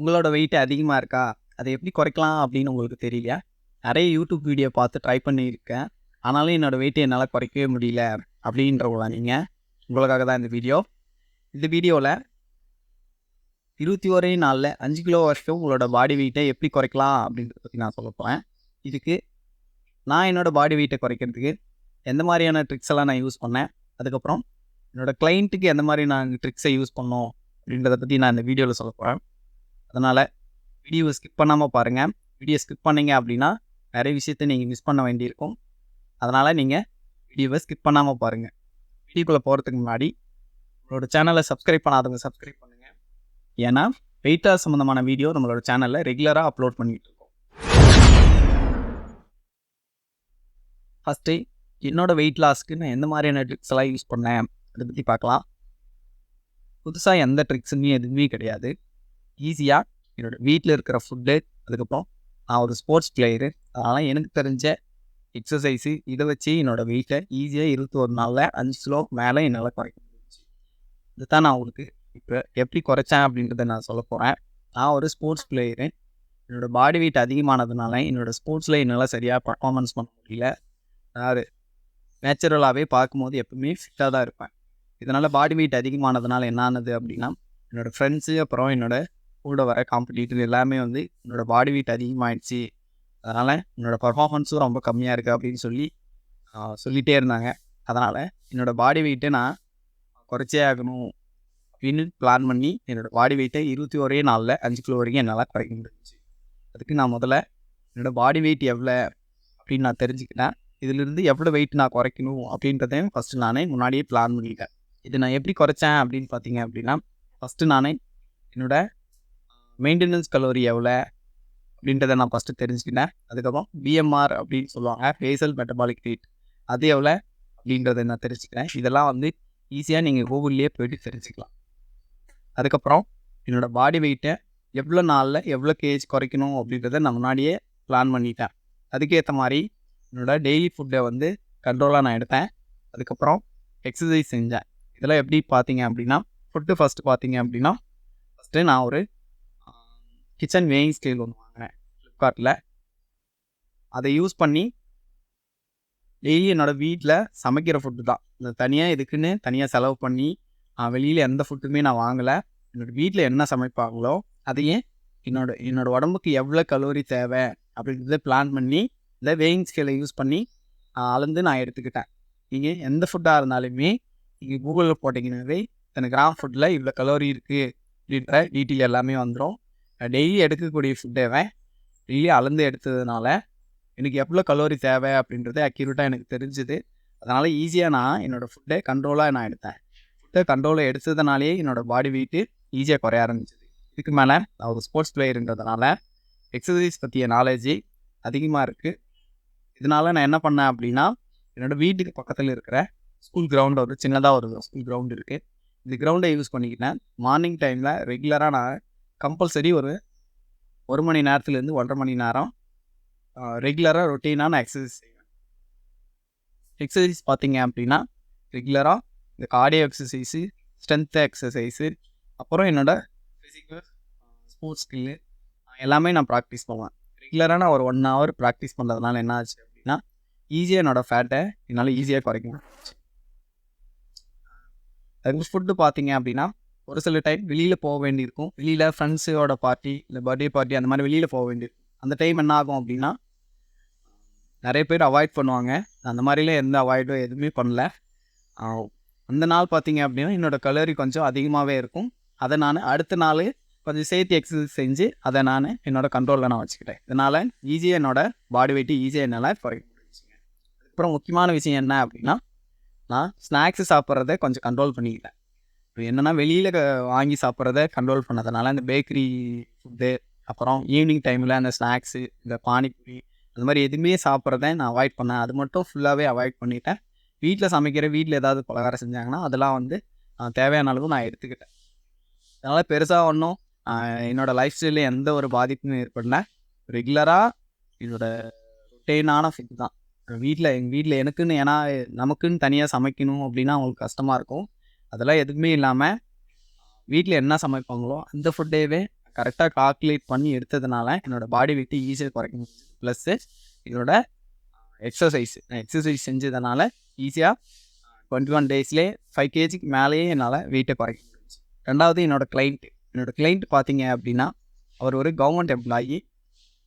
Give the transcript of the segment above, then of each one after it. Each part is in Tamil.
உங்களோட வெயிட் அதிகமாக இருக்கா? அதை எப்படி குறைக்கலாம் அப்படின்னு உங்களுக்கு தெரியல நிறைய யூடியூப் வீடியோ பார்த்து ட்ரை பண்ணியிருக்கேன். ஆனாலும் என்னோடய வெயிட்டை என்னால் குறைக்கவே முடியல அப்படின்றவங்களா நீங்கள் உங்களுக்காக தான் இந்த வீடியோ இந்த வீடியோவில் இருபத்தி ஒரே நாளில் அஞ்சு கிலோ வரைக்கும் உங்களோட பாடி வெயிட்டை எப்படி குறைக்கலாம் அப்படின்றத பற்றி நான் சொல்ல போகிறேன் இதுக்கு நான் என்னோடய பாடி வெயிட்டை குறைக்கிறதுக்கு எந்த மாதிரியான ட்ரிக்ஸ் எல்லாம் நான் யூஸ் பண்ணேன்? அதுக்கப்புறம் என்னோடய கிளைண்ட்டுக்கு எந்த மாதிரி நான் ட்ரிக்ஸை யூஸ் பண்ணோம் அப்படின்றத பற்றி நான் இந்த வீடியோவில் சொல்ல போகிறேன் அதனால் வீடியோவை ஸ்கிப் பண்ணாமல் பாருங்கள் வீடியோ ஸ்கிப் பண்ணீங்க அப்படின்னா நிறைய விஷயத்தை நீங்கள் மிஸ் பண்ண வேண்டியிருக்கும். அதனால் நீங்கள் வீடியோவை ஸ்கிப் பண்ணாமல் பாருங்கள் வீடியோக்குள்ளே போகிறதுக்கு முன்னாடி உங்களோட சேனலை சப்ஸ்கிரைப் பண்ணாதவங்க சப்ஸ்கிரைப் பண்ணுங்கள் ஏன்னா வெயிட் லாஸ் சம்மந்தமான வீடியோ நம்மளோட சேனலில் ரெகுலராக அப்லோட் பண்ணிகிட்டு இருக்கோம். ஃபஸ்ட்டு என்னோடய வெயிட் லாஸ்க்கு நான் எந்த மாதிரியான ட்ரிக்ஸ் எல்லாம் யூஸ் பண்ணேன்? அதை பற்றி பார்க்கலாம். புதுசாக எந்த ட்ரிக்ஸுமே எதுவுமே கிடையாது. ஈஸியாக என்னோட வீட்டில் இருக்கிற ஃபுட்டு அதுக்கப்புறம் நான் ஒரு ஸ்போர்ட்ஸ் பிளேயரு அதனால் எனக்கு தெரிஞ்ச எக்ஸசைஸு இதை வச்சு என்னோடய வெயிட்டை ஈஸியாக இருபத்தி ஒரு நாளில் அஞ்சு கிலோ மேலே என்னால் குறைக்க முடிஞ்சு இதுதான் நான் உங்களுக்கு இப்போ எப்படி குறைச்சேன் அப்படின்றத நான் சொல்ல போகிறேன் நான் ஒரு ஸ்போர்ட்ஸ் பிளேயரு என்னோடய பாடி வெயிட் அதிகமானதுனால என்னோடய ஸ்போர்ட்ஸில் என்னால் சரியாக பர்ஃபார்மன்ஸ் பண்ண முடியல. அதாவது நேச்சுரலாகவே பார்க்கும்போது எப்பவுமே ஃபிட்டாக தான் இருப்பேன். இதனால் பாடி வெயிட் அதிகமானதுனால என்ன ஆனது அப்படின்னா என்னோடய ஃப்ரெண்ட்ஸு அப்புறம் என்னோடய கூட வர காம்படிட்டர் எல்லாமே வந்து என்னோடய பாடி வெயிட் அதிகமாகிடுச்சு அதனால் என்னோடய பர்ஃபார்மன்ஸும் ரொம்ப கம்மியாக இருக்குது அப்படின்னு சொல்லி சொல்லிகிட்டே இருந்தாங்க. அதனால் என்னோடய பாடி வெயிட்டை நான் குறைச்சே ஆகணும் அப்படின்னு பிளான் பண்ணி என்னோடய பாடி வெயிட்டை இருபத்தி ஒரே நாளில் அஞ்சு கிலோ வரைக்கும் என்னால் குறைக்க முடிஞ்சிச்சு. அதுக்கு நான் முதல்ல என்னோடய பாடி வெயிட் எவ்வளோ அப்படின்னு நான் தெரிஞ்சுக்கிட்டேன். இதிலிருந்து எவ்வளோ வெயிட் நான் குறைக்கணும் அப்படின்றதையும் ஃபஸ்ட்டு நானே முன்னாடியே பிளான் பண்ணிட்டேன். இது நான் எப்படி குறைச்சேன் அப்படின்னு பார்த்தீங்க அப்படின்னா ஃபஸ்ட்டு நானே என்னோடய மெயின்டெனன்ஸ் கலோரி எவ்வளோ அப்படின்றத நான் ஃபஸ்ட்டு தெரிஞ்சுக்கிட்டேன். அதுக்கப்புறம் பிஎம்ஆர் அப்படின்னு சொல்லுவாங்க. ஃபேசல் மெட்டபாலிக் ரேட் அது எவ்வளோ அப்படின்றத நான் தெரிஞ்சுக்கிறேன் இதெல்லாம் வந்து ஈஸியாக நீங்கள் கூகுள்லேயே போயிட்டு தெரிஞ்சுக்கலாம். அதுக்கப்புறம் என்னோடய பாடி வெயிட்டை எவ்வளோ நாளில் எவ்வளோ கேஜ் குறைக்கணும் அப்படின்றத நான் முன்னாடியே பிளான் பண்ணிட்டேன். அதுக்கேற்ற மாதிரி என்னோடய டெய்லி ஃபுட்டை வந்து கண்ட்ரோலாக நான் எடுத்தேன். அதுக்கப்புறம் எக்ஸசைஸ் செஞ்சேன். இதெல்லாம் எப்படி பார்த்தீங்க அப்படின்னா ஃபுட்டு ஃபஸ்ட்டு பார்த்தீங்க அப்படின்னா ஃபஸ்ட்டு நான் ஒரு கிச்சன் வேயிங் ஸ்கேல் ஒன்று வாங்கினேன் ஃப்ளிப்கார்ட்டில் அதை யூஸ் பண்ணி டெய்லி என்னோடய வீட்டில் சமைக்கிற ஃபுட்டு தான். இந்த தனியாக இதுக்குன்னு தனியாக செலவு பண்ணி வெளியில் எந்த ஃபுட்டுமே நான் வாங்கலை. என்னோடய வீட்டில் என்ன சமைப்பாங்களோ அதையே என்னோட என்னோடய உடம்புக்கு எவ்வளோ கலோரி தேவை அப்படின்றத பிளான் பண்ணி இந்த வேயிங் ஸ்கேலை யூஸ் பண்ணி அளந்து நான் எடுத்துக்கிட்டேன். நீங்கள் எந்த ஃபுட்டாக இருந்தாலுமே நீங்கள் கூகுளில் போட்டிங்கனாவே இத்தனை கிராம் ஃபுட்டில் இவ்வளோ கலோரி இருக்குது அப்படின்ற டீட்டெயில் எல்லாமே வந்துடும் டெய்லி எடுக்கக்கூடிய ஃபுட்டேவை டெய்லி அளந்து எடுத்ததுனால எனக்கு எவ்வளோ கலோரி தேவை அப்படின்றது அக்யூரேட்டாக எனக்கு தெரிஞ்சுது. அதனால் ஈஸியாக நான் என்னோடய ஃபுட்டை கண்ட்ரோலாக நான் எடுத்தேன். ஃபுட்டை கண்ட்ரோலை எடுத்ததுனாலே என்னோடய பாடி வெயிட்டு ஈஸியாக குறைய ஆரம்பிச்சிது. இதுக்கு மேலே நான் ஒரு ஸ்போர்ட்ஸ் பிளேயருன்றதுனால எக்ஸசைஸ் பற்றிய நாலேஜ் அதிகமாக இருக்குது இதனால் நான் என்ன பண்ணேன் அப்படின்னா என்னோடய வீட்டுக்கு பக்கத்தில் இருக்கிற ஸ்கூல் கிரவுண்ட் ஒரு சின்னதாக ஒரு ஸ்கூல் கிரவுண்ட் இருக்குது இந்த கிரவுண்டை யூஸ் பண்ணிக்கிட்டேன். மார்னிங் டைமில் ரெகுலராக நான் கம்பல்சரி ஒரு ஒரு மணி நேரத்துலேருந்து ஒன்றரை மணி நேரம் ரெகுலராக ரொட்டீனாக நான் எக்ஸசைஸ் செய்வேன். எக்ஸசைஸ் பார்த்தீங்க அப்படின்னா ரெகுலராக இந்த கார்டியோ எக்ஸசைஸு ஸ்ட்ரென்த் எக்ஸசைஸு அப்புறம் என்னோடய ஃபிசிக்கல் ஸ்போர்ட்ஸ் ஸ்கில்லு எல்லாமே நான் ப்ராக்டிஸ் பண்ணுவேன். ரெகுலராக நான் ஒரு ஒன் ஹவர் ப்ராக்டிஸ் பண்ணுறதுனால என்ன ஆச்சு அப்படின்னா ஈஸியாக என்னோடய ஃபேட்டை என்னால் ஈஸியாக குறைக்க முடிச்சு அதுக்கு ஃபுட்டு பார்த்தீங்க அப்படின்னா ஒரு சில டைம் வெளியில் போக வேண்டியிருக்கும். வெளியில் ஃப்ரெண்ட்ஸோட பார்ட்டி இல்லை பர்த்டே பார்ட்டி அந்த மாதிரி வெளியில் போக வேண்டியிருக்கும். அந்த டைம் என்ன ஆகும் அப்படின்னா நிறைய பேர் அவாய்ட் பண்ணுவாங்க. அந்த மாதிரிலாம் எந்த அவாய்டும் எதுவுமே பண்ணல. அந்த நாள் பார்த்தீங்க அப்படின்னா என்னோடய கலோரி கொஞ்சம் அதிகமாகவே இருக்கும். அதை நான் அடுத்த நாள் கொஞ்சம் சேர்த்து எக்ஸசைஸ் செஞ்சு அதை நான் என்னோடய கண்ட்ரோலில் நான் வச்சுக்கிட்டேன். இதனால் ஈஸியாக என்னோடய பாடி வெயிட்டு ஈஸியாக என்னால் குறைக்க முடிஞ்சுங்க முக்கியமான விஷயம் என்ன அப்படின்னா நான் ஸ்நாக்ஸு சாப்பிட்றத கொஞ்சம் கண்ட்ரோல் பண்ணிக்கிட்டேன். என்னென்னா வெளியில் வாங்கி சாப்பிட்றத கண்ட்ரோல் பண்ணதுனால இந்த பேக்கரி ஃபுட்டு அப்புறம் ஈவினிங் டைமில் அந்த ஸ்நாக்ஸு இந்த பானிபூரி அது மாதிரி எதுவுமே சாப்பிட்றத நான் அவாய்ட் பண்ணேன் அது மட்டும் ஃபுல்லாகவே அவாய்ட் பண்ணிவிட்டேன் வீட்டில் சமைக்கிற வீட்டில் ஏதாவது பலகாரம் செஞ்சாங்கன்னா அதெல்லாம் வந்து தேவையான அளவு நான் எடுத்துக்கிட்டேன். அதனால் பெருசாக ஒன்றும் என்னோடய லைஃப் ஸ்டைலில் எந்த ஒரு பாதிப்பும் ஏற்படல. ரெகுலராக என்னோடய ரொட்டீனான ஃபுட் தான். வீட்டில் எங்கள் வீட்டில் எனக்குன்னு ஏன்னா நமக்குன்னு தனியாக சமைக்கணும் அப்படின்னா அவங்களுக்கு கஷ்டமாக இருக்கும். அதெல்லாம் எதுவுமே இல்லாமல் வீட்டில் என்ன சமைப்பாங்களோ அந்த ஃபுட்டேவே கரெக்டாக கால்குலேட் பண்ணி எடுத்ததுனால என்னோடய பாடி வெயிட்டு ஈஸியாக குறைக்கும். ப்ளஸ்ஸு இதோட எக்ஸசைஸ் எக்ஸசைஸ் செஞ்சதுனால ஈஸியாக டுவெண்ட்டி ஒன் டேஸ்லேயே ஃபைவ் கேஜிக்கு மேலேயே என்னால் வெயிட்டை குறைக்க முடிஞ்சுச்சு. ரெண்டாவது என்னோடய கிளைண்ட் என்னோடய கிளைண்ட் பார்த்தீங்க அப்படின்னா அவர் ஒரு கவர்மெண்ட் எம்ப்ளாயி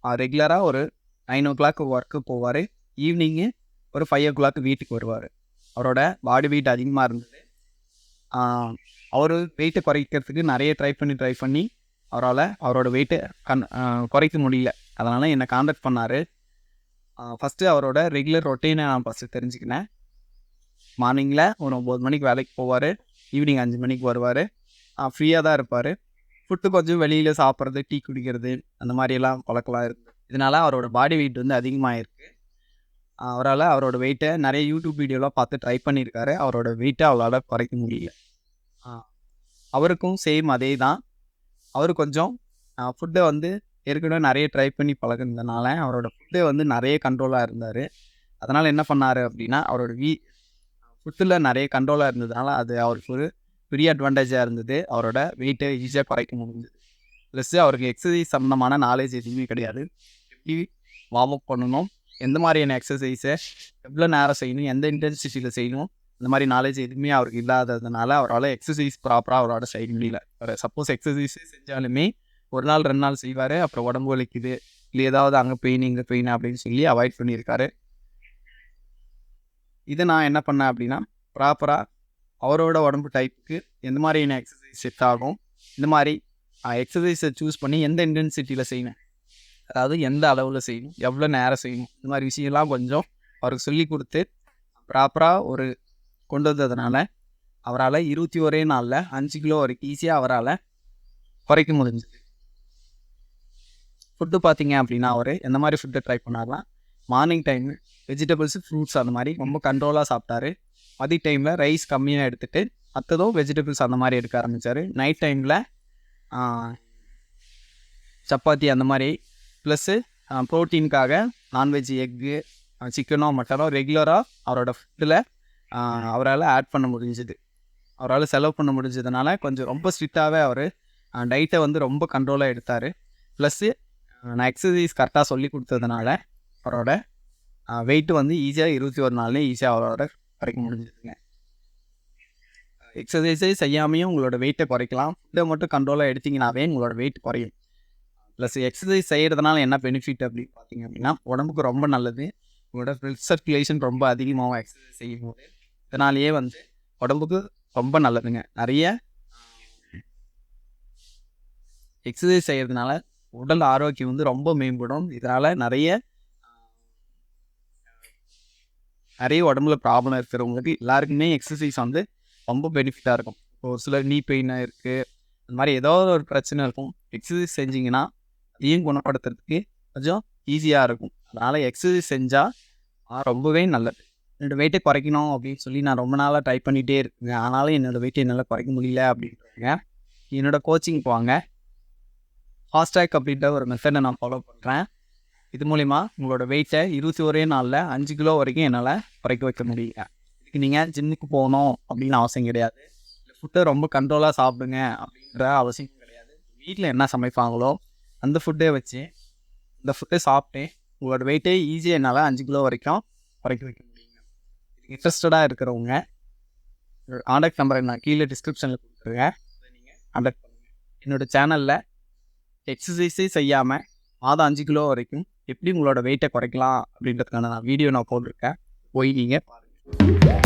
ரெகுலராக ஒரு நைன் ஓ கிளாக் ஒர்க்கு போவார். ஈவினிங்கு ஒரு ஃபைவ் ஓ கிளாக் வீட்டுக்கு வருவார். அவரோட பாடி வெயிட் அதிகமாக இருந்தது. அவர் வெயிட்டை குறைக்கிறதுக்கு நிறைய ட்ரை பண்ணி ட்ரை பண்ணி அவரால் அவரோட வெயிட்டை கண் குறைக்க முடியல. அதனால் என்னை காண்டாக்ட் பண்ணார். ஃபஸ்ட்டு அவரோட ரெகுலர் ரொட்டீனை நான் ஃபஸ்ட்டு தெரிஞ்சுக்கினேன். மார்னிங்கில் ஒரு ஒம்பது மணிக்கு வேலைக்கு போவார். ஈவினிங் அஞ்சு மணிக்கு வருவார். ஃப்ரீயாக தான் இருப்பார். ஃபுட்டு கொஞ்சம் வெளியில் சாப்பிட்றது டீ குடிக்கிறது அந்த மாதிரியெல்லாம் பழக்கலாம் இருக்குது இதனால் அவரோட பாடி வெயிட் வந்து அதிகமாக இருக்குது அவரால் அவரோட வெயிட்டை நிறைய யூடியூப் வீடியோலாம் பார்த்து ட்ரை பண்ணியிருக்காரு. அவரோட வெயிட்டை அவரால் குறைக்க முடியல. அவருக்கும் சேம் அதே தான். அவர் கொஞ்சம் ஃபுட்டை வந்து ஏற்கனவே நிறைய ட்ரை பண்ணி பழகினதுனால அவரோட ஃபுட்டே வந்து நிறைய கண்ட்ரோலாக இருந்தார். அதனால் என்ன பண்ணார் அப்படின்னா அவரோட வீ ஃபுட்டில் நிறைய கண்ட்ரோலாக இருந்ததுனால அது அவருக்கு ஒரு பெரிய அட்வான்டேஜாக இருந்தது. அவரோட வெயிட்டை ஈஸியாக குறைக்க முடிஞ்சது. ப்ளஸ்ஸு அவருக்கு எக்ஸசைஸ் சம்மந்தமான நாலேஜ் எதுவுமே கிடையாது. எப்படி வார்ம் அப் பண்ணணும். எந்த மாதிரியான எக்ஸசைஸை எவ்வளோ நேரம் செய்யணும் எந்த இன்டென்சிட்டியில் செய்யணும் இந்த மாதிரி நாலேஜ் எதுவுமே அவருக்கு இல்லாததுனால அவரால் எக்ஸசைஸ் ப்ராப்பராக அவரோட செய்ய முடியல. சப்போஸ் எக்ஸசைஸ் செஞ்சாலுமே ஒரு நாள் ரெண்டு நாள் செய்வார் அப்புறம் உடம்பு வலிக்குது இல்லை ஏதாவது அங்கே பெயின் இங்கே பெயின் அப்படின்னு சொல்லி அவாய்ட் பண்ணியிருக்காரு. இதை நான் என்ன பண்ணேன் அப்படின்னா ப்ராப்பராக அவரோட உடம்பு டைப்புக்கு எந்த மாதிரியான எக்ஸசைஸ் செட் ஆகும் இந்த மாதிரி எக்ஸசைஸை சூஸ் பண்ணி எந்த இன்டென்சிட்டியில் செய்யணும் அதாவது எந்த அளவில் செய்யணும் எவ்வளோ நேரம் செய்யணும் இந்த மாதிரி விஷயம்லாம் கொஞ்சம் அவருக்கு சொல்லி கொடுத்து ப்ராப்பராக ஒரு கொண்டு வந்ததுனால அவரால் இருபத்தி ஒரே நாளில் அஞ்சு கிலோ வரைக்கும் ஈஸியாக அவரால் குறைக்க முடிஞ்சுது. ஃபுட்டு பார்த்தீங்க அப்படின்னா அவர் எந்த மாதிரி ஃபுட்டை ட்ரை பண்ணார்னா மார்னிங் டைம் வெஜிடபிள்ஸு ஃப்ரூட்ஸ் அந்த மாதிரி ரொம்ப கண்ட்ரோலாக சாப்பிட்டாரு. மதிய டைமில் ரைஸ் கம்மியாக எடுத்துகிட்டு மற்றதும் வெஜிடபிள்ஸ் அந்த மாதிரி எடுக்க ஆரம்பித்தார் நைட் டைமில் சப்பாத்தி அந்த மாதிரி ப்ளஸ்ஸு ப்ரோட்டீனுக்காக நான்வெஜ் எக்கு சிக்கனோ மட்டனோ ரெகுலராக அவரோட ஃபுட்டில் அவரால் ஆட் பண்ண முடிஞ்சுது. அவரால் செலவு பண்ண முடிஞ்சதுனால கொஞ்சம் ரொம்ப ஸ்ட்ரிக்டாகவே அவர் டயட்டை வந்து ரொம்ப கண்ட்ரோலாக எடுத்தார். ப்ளஸ்ஸு நான் எக்ஸசைஸ் கரெக்டாக சொல்லி கொடுத்ததுனால அவரோட வெயிட்டு வந்து ஈஸியாக இருபத்தி ஒரு நாள்லேயும் ஈஸியாக அவரோட குறைக்க முடிஞ்சதுங்க. எக்ஸசைஸே செய்யாமையும் உங்களோட வெயிட்டை குறைக்கலாம். ஃபுட்டை மட்டும் கண்ட்ரோலாக எடுத்திங்கனாவே உங்களோட வெயிட் குறையும். ப்ளஸ் எக்ஸசைஸ் செய்கிறதுனால என்ன பெனிஃபிட் அப்படின்னு பார்த்தீங்க அப்படின்னா உடம்புக்கு ரொம்ப நல்லது. உங்களோட பிளட் சர்க்குலேஷன் ரொம்ப அதிகமாகவும் எக்ஸசைஸ் செய்யும். போது இதனாலேயே வந்து உடம்புக்கு ரொம்ப நல்லதுங்க. நிறைய எக்ஸசைஸ் செய்கிறதுனால உடல் ஆரோக்கியம் வந்து ரொம்ப மேம்படும். இதனால் நிறைய நிறைய உடம்புல ப்ராப்ளம் இருக்கிறவங்களுக்கு எல்லாருக்குமே எக்ஸசைஸ் வந்து ரொம்ப பெனிஃபிட்டாக இருக்கும். ஒரு சிலர் நீ பெயினாக இருக்குது அந்த மாதிரி ஏதோ ஒரு பிரச்சனை இருக்கும். எக்ஸசைஸ் செஞ்சிங்கன்னா அதையும் குணப்படுத்துறதுக்கு கொஞ்சம் ஈஸியாக இருக்கும். அதனால் எக்ஸசைஸ் செஞ்சால் ரொம்பவே நல்லது. என்னோடய வெயிட்டை குறைக்கணும் அப்படின்னு சொல்லி நான் ரொம்ப நாளாக ட்ரை பண்ணிகிட்டே இருக்கேன். ஆனாலும் என்னோடய வெயிட்டை என்னால் குறைக்க முடியல அப்படின்றாங்க. என்னோடய கோச்சிங் போவாங்க. ஃபாஸ்டாக் அப்படின்ற ஒரு மெத்தடை நான் ஃபாலோ பண்ணுறேன் இது மூலிமா உங்களோட வெயிட்டை இருபத்தி ஒரே நாளில் அஞ்சு கிலோ வரைக்கும் என்னால் குறைக்க வைக்க முடியல. இதுக்கு நீங்கள் ஜிம்முக்கு போகணும் அப்படின்னு அவசியம் கிடையாது. ஃபுட்டை ரொம்ப கண்ட்ரோலாக சாப்பிடுங்க அப்படின்ற அவசியம் கிடையாது. வீட்டில் என்ன சமைப்பாங்களோ அந்த ஃபுட்டே வச்சு இந்த ஃபுட்டை சாப்பிட்டு உங்களோட வெயிட்டே ஈஸியாக என்னால் அஞ்சு கிலோ வரைக்கும் குறைக்க வைக்க முடியுங்க. இன்ட்ரெஸ்டடாக இருக்கிறவங்க காண்டாக்ட் நம்பரை நான் கீழே டிஸ்கிரிப்ஷனில் கொடுத்துருங்க நீங்கள் காண்டாக்ட் பண்ணுங்கள் என்னோடய சேனலில் எக்ஸசைஸே செய்யாமல் மாதம் அஞ்சு கிலோ வரைக்கும் எப்படி உங்களோட வெயிட்டை குறைக்கலாம் அப்படின்றதுக்கான நான் வீடியோ நான் போட்டிருக்கேன். போய் நீங்கள் பாருங்கள்